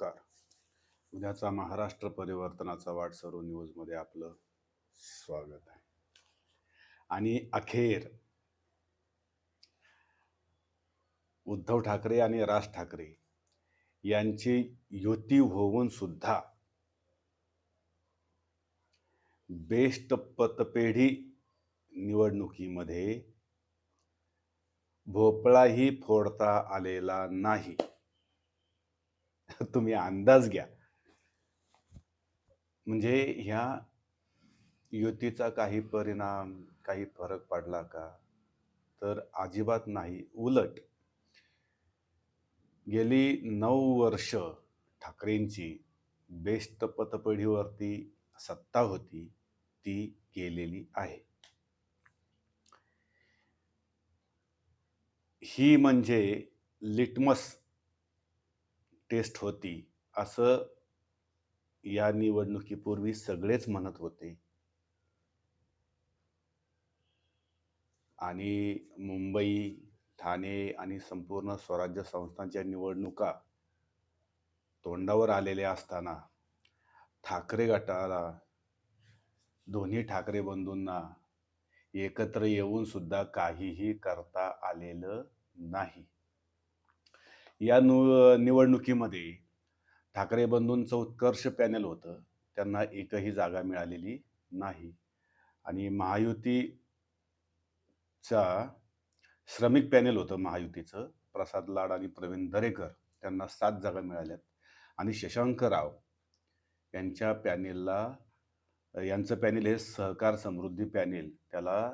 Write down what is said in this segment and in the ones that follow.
नमस्कार. उद्याचा महाराष्ट्र परिवर्तनाचा वाट सर्व न्यूजमध्ये आपलं स्वागत आहे. आणि अखेर उद्धव ठाकरे आणि राज ठाकरे यांची युती होऊन सुद्धा बेस्ट पतपेढी निवडणुकीमध्ये भोपळाही फोडता आलेला नाही. तुम्ही अंदाज घ्या. म्हणजे ह्या युतीचा काही परिणाम काही फरक पडला का? तर अजिबात नाही. उलट गेली नऊ वर्ष ठाकरेंची बेस्ट पतपेढीवरती सत्ता होती ती गेलेली आहे. ही म्हणजे लिटमस टेस्ट होती. असं या निवडणुकीपूर्वी सगळेच म्हणत होते. आणि मुंबई ठाणे आणि संपूर्ण स्वराज्य संस्थांच्या निवडणुका तोंडावर आलेल्या असताना ठाकरे गटाला दोन्ही ठाकरे बंधूंना एकत्र येऊन सुद्धा काहीही करता आलेलं नाही. या नु निवडणुकीमध्ये ठाकरे बंधूंचं उत्कर्ष पॅनल होतं. त्यांना एकही जागा मिळालेली नाही. आणि महायुतीचा श्रमिक पॅनेल होतं महायुतीचं. प्रसाद लाड आणि प्रवीण दरेकर त्यांना सात जागा मिळाल्यात. आणि शशांक राव यांच्या पॅनेलला यांचं पॅनेल हे सहकार समृद्धी पॅनेल. त्याला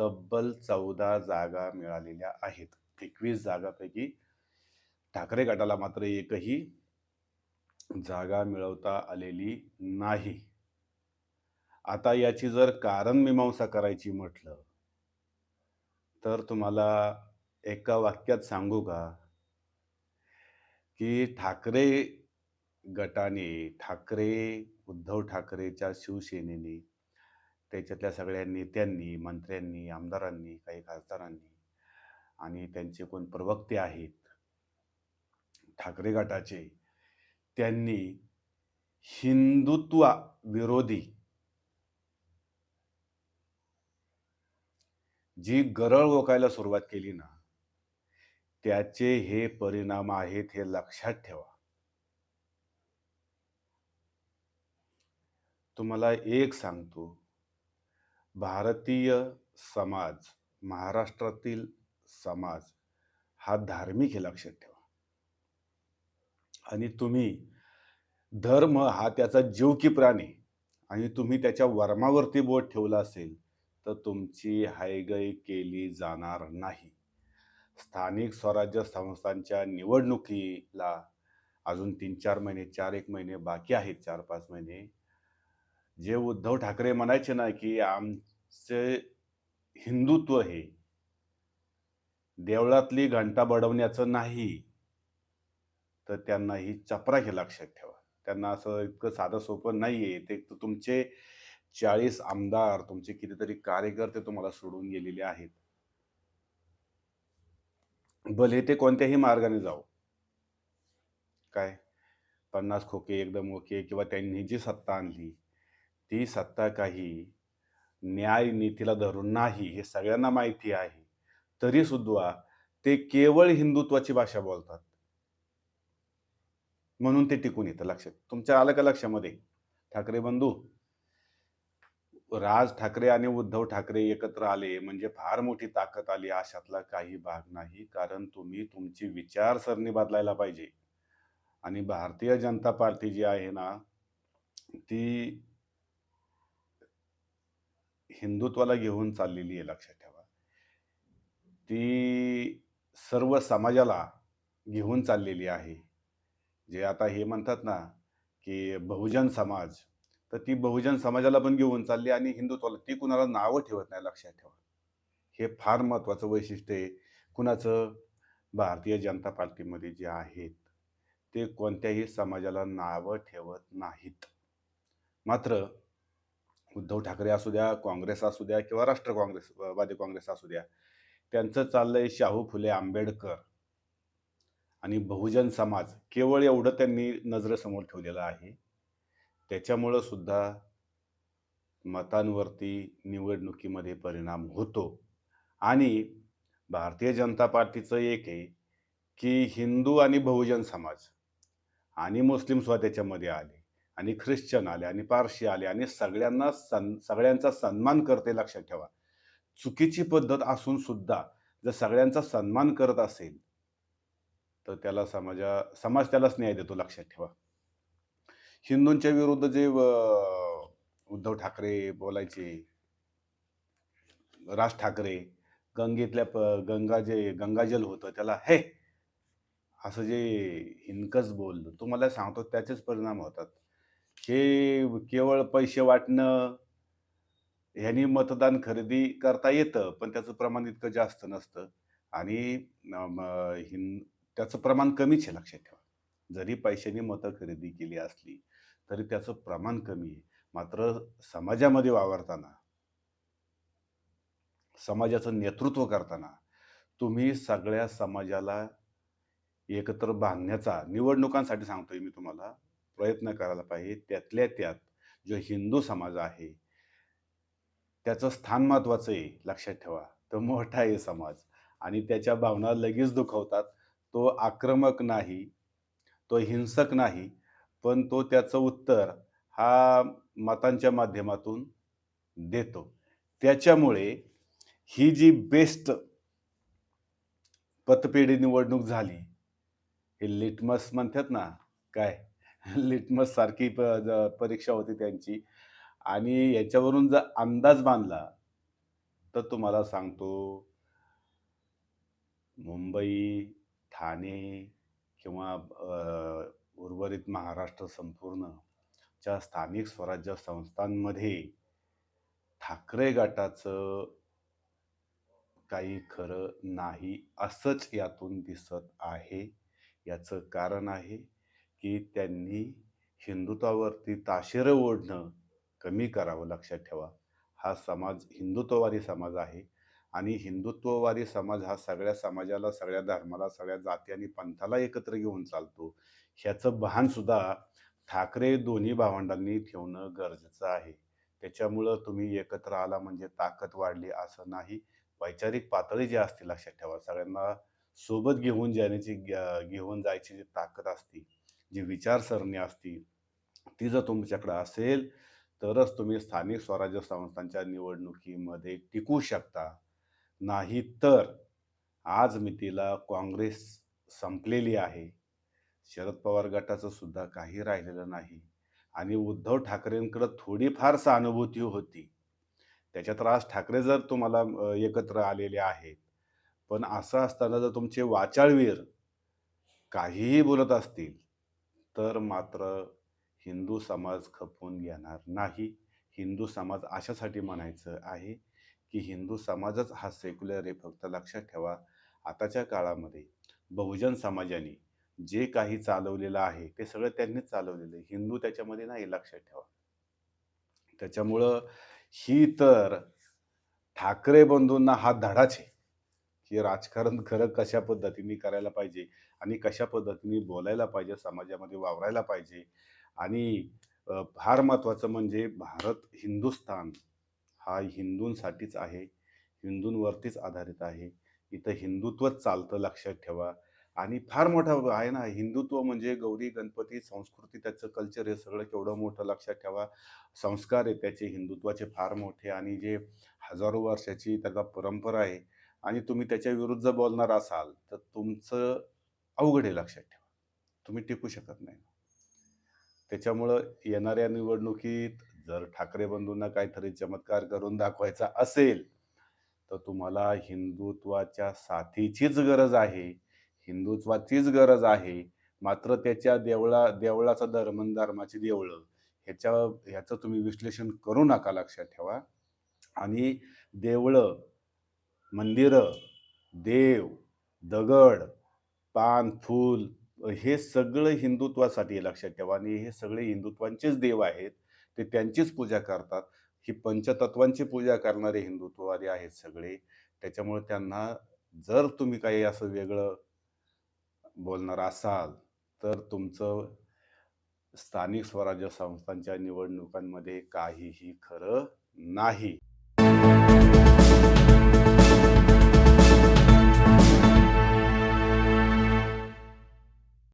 तब्बल चौदा जागा मिळालेल्या आहेत. एकवीस जागापैकी ठाकरे गटाला मात्र एकही जागा मिळवता आलेली नाही. आता याची जर कारण मीमांसा करायची म्हटलं तर तुम्हाला एका वाक्यात सांगू का? की ठाकरे गटाने ठाकरे उद्धव ठाकरेच्या शिवसेनेने त्याच्यातल्या सगळ्या नेत्यांनी मंत्र्यांनी आमदारांनी काही खासदारांनी आणि त्यांचे कोण प्रवक्ते आहेत ठाकरे गटाचे त्यांनी हिंदुत्वा विरोधी जी गरळ ओकायला सुरुवात केली ना त्याचे हे परिणाम आहेत हे लक्षात ठेवा. तुम्हाला एक सांगतो भारतीय समाज महाराष्ट्रातील समाज हा धार्मिक हे लक्षात ठेवा. आणि तुम्ही धर्म हा त्याचा जीवकी प्राणी आणि तुम्ही त्याच्या वर्मावरती बोट ठेवला असेल तर तुमची हायगय केली जाणार नाही. स्थानिक स्वराज्य संस्थांच्या निवडणुकीला अजून तीन चार महिने चार एक महिने बाकी आहेत चार पाच महिने. जे उद्धव ठाकरे म्हणायचे ना की आमचे हिंदुत्व हे देवळातली घंटा बडवण्याचं नाही तर त्यांना ही चपरा हे लक्षात ठेवा. त्यांना असं इतकं साधं सोपं नाही आहे ते तुमचे चाळीस आमदार तुमचे कितीतरी कार्यकर्ते तुम्हाला सोडून गेलेले आहेत. भले ते कोणत्याही मार्गाने जाऊ काय? पन्नास खोके एकदम ओके किंवा त्यांनी जी सत्ता आणली ती सत्ता काही न्याय नीतीला धरून नाही हे सगळ्यांना माहिती आहे. तरी सुद्धा ते केवळ हिंदुत्वाची भाषा बोलतात. म्हणून ते टिकून येतं लक्षात. तुमच्या आलं का लक्षामध्ये? ठाकरे बंधू राज ठाकरे आणि उद्धव ठाकरे एकत्र आले म्हणजे फार मोठी ताकद आली. अशातला काही भाग नाही कारण तुम्ही तुमची विचारसरणी बदलायला पाहिजे. आणि भारतीय जनता पार्टी जी आहे ना ती हिंदुत्वाला घेऊन चाललेली आहे लक्षात ठेवा. ती सर्व समाजाला घेऊन चाललेली आहे. जे आता हे म्हणतात ना की बहुजन समाज तर ती बहुजन समाजाला पण घेऊन चालली आणि हिंदुत्वाला ती कुणाला नावं ठेवत नाही लक्षात ठेवा. हे फार महत्वाचं वैशिष्ट्य आहे. कुणाचं? भारतीय जनता पार्टीमध्ये जे आहेत ते कोणत्याही समाजाला नावं ठेवत नाहीत. मात्र उद्धव ठाकरे असू द्या काँग्रेस असू द्या किंवा राष्ट्र काँग्रेस वादी काँग्रेस असू द्या त्यांचं चाललंय शाहू फुले आंबेडकर. आणि बहुजन समाज केवळ एवढं त्यांनी नजरेसमोर ठेवलेलं आहे. त्याच्यामुळं सुद्धा मतांवरती निवडणुकीमध्ये परिणाम होतो. आणि भारतीय जनता पार्टीचं एक आहे की हिंदू आणि बहुजन समाज आणि मुस्लिम सुद्धा त्याच्यामध्ये आले आणि ख्रिश्चन आले आणि पारशी आले आणि सगळ्यांना सन सगळ्यांचा सन्मान करते लक्षात ठेवा. चुकीची पद्धत असून सुद्धा जर सगळ्यांचा सन्मान करत असेल तर त्याला समाजा समाज त्यालाच न्याय देतो लक्षात ठेवा. हिंदूंच्या विरुद्ध जे उद्धव ठाकरे बोलायचे राज ठाकरे गंगेतल्या प- गंगा जे गंगाजल होतं त्याला हे असं जे हिनकच बोललं तुम्हाला सांगतो त्याचेच परिणाम होतात. हे केवळ पैसे वाटणं ह्यानी मतदान खरेदी करता येतं पण त्याचं प्रमाण इतकं जास्त नसतं. आणि हिंद त्याचं प्रमाण कमीच आहे लक्षात ठेवा. जरी पैशाने मतं खरेदी केली असली तरी त्याचं प्रमाण कमी आहे. मात्र समाजामध्ये वावरताना समाजाचं नेतृत्व करताना तुम्ही सगळ्या समाजाला एकत्र बांधण्याचा निवडणुकांसाठी सांगतोय मी तुम्हाला प्रयत्न करायला पाहिजे. त्यातल्या त्यात जो हिंदू समाज आहे त्याचं स्थान महत्वाचं आहे लक्षात ठेवा. तो मोठा आहे समाज आणि त्याच्या भावना लगेच दुखवतात. तो आक्रमक नाही तो हिंसक नाही पण तो त्याचं उत्तर हा मतांच्या माध्यमातून देतो. त्याच्यामुळे ही जी बेस्ट पतपेढी निवडणूक झाली हे लिटमस म्हणतात ना काय? लिटमस सारखी प- परीक्षा होती त्यांची आणि याच्यावरून जर अंदाज बांधला तर तुम्हाला सांगतो मुंबई ठाणे किंवा उर्वरित महाराष्ट्र संपूर्ण च्या स्थानिक स्वराज्य संस्थांमध्ये ठाकरे गटाचं काही खरं नाही असंच यातून दिसत आहे. याचं कारण आहे की त्यांनी हिंदुत्वावरती ताशेरं ओढणं कमी करावं लक्षात ठेवा. हा समाज हिंदुत्ववादी समाज आहे. आणि हिंदुत्ववादी समाज हा सगळ्या समाजाला सगळ्या धर्माला सगळ्या जाती आणि पंथाला एकत्र घेऊन चालतो. ह्याचं भान सुद्धा ठाकरे दोन्ही भावंडांनी ठेवणं गरजेचं आहे. त्याच्यामुळं तुम्ही एकत्र आला म्हणजे ताकद वाढली असं नाही. वैचारिक पातळी जी असते लक्षात ठेवा. सगळ्यांना सोबत घेऊन जाण्याची घेऊन जायची जी ताकद असते जी विचारसरणी असती ती जर तुमच्याकडे असेल तरच तुम्ही स्थानिक स्वराज्य संस्थांच्या निवडणुकीमध्ये टिकू शकता. नाही तर. आज मितीला काँग्रेस संपलेली आहे. शरद पवार गटाचं सुद्धा काही राहिलेलं नाही. आणि उद्धव ठाकरेंकडं थोडीफार सहानुभूती होती. त्याच्यात राज ठाकरे जर तुम्हाला एकत्र आलेले आहेत. पण असं असताना जर तुमचे वाचाळवीर काहीही बोलत असतील तर मात्र हिंदू समाज खपवून घेणार नाही. हिंदू समाज अशासाठी म्हणायचं आहे की हिंदू समाजच हा सेक्युलर आहे फक्त लक्षात ठेवा. आताच्या काळामध्ये बहुजन समाजाने जे काही चालवलेलं आहे ते सगळं त्यांनीच चालवलेलं आहे. हिंदू त्याच्यामध्ये नाही लक्षात ठेवा. त्याच्यामुळं ही तर ठाकरे बंधूंना हा धडाच आहे की राजकारण खरं कशा पद्धतीने करायला पाहिजे आणि कशा पद्धतीने बोलायला पाहिजे समाजामध्ये वावरायला पाहिजे. आणि फार महत्त्वाचं म्हणजे भारत हिंदुस्थान हा हिंदूंसाठीच आहे हिंदूंवरतीच आधारित आहे. इथं हिंदुत्वच चालतं लक्षात ठेवा. आणि फार मोठा आहे ना हिंदुत्व म्हणजे गौरी गणपती संस्कृती त्याचं कल्चर हे सगळं केवढं मोठं लक्षात ठेवा. संस्कार आहे त्याचे हिंदुत्वाचे फार मोठे आणि जे हजारो वर्षाची त्याचा परंपरा आहे आणि तुम्ही त्याच्या विरुद्ध बोलणार असाल तर तुमचं अवघड आहे लक्षात ठेवा. तुम्ही टिकू शकत नाही. त्याच्यामुळं येणाऱ्या निवडणुकीत जर ठाकरे बंधूंना काहीतरी चमत्कार करून दाखवायचा असेल तर तुम्हाला हिंदुत्वाच्या साथीचीच गरज आहे. हिंदुत्वाचीच गरज आहे. मात्र त्याच्या देवळा देवळाचा धर्म धर्माची देवळं ह्याच्या ह्याचं तुम्ही विश्लेषण करू नका लक्षात ठेवा. आणि देवळं मंदिरं देव दगड पान फूल हे सगळं हिंदुत्वासाठी लक्षात ठेवा. आणि हे सगळे हिंदुत्वांचेच देव आहेत. ते त्यांचीच पूजा करतात. ही पंचतत्वांची पूजा करणारे हिंदुत्ववादी आहेत सगळे. त्याच्यामुळे त्यांना जर तुम्ही काही असं वेगळं बोलणार असाल तर तुमचं स्थानिक स्वराज्य संस्थांच्या निवडणुकांमध्ये काहीही खरं नाही.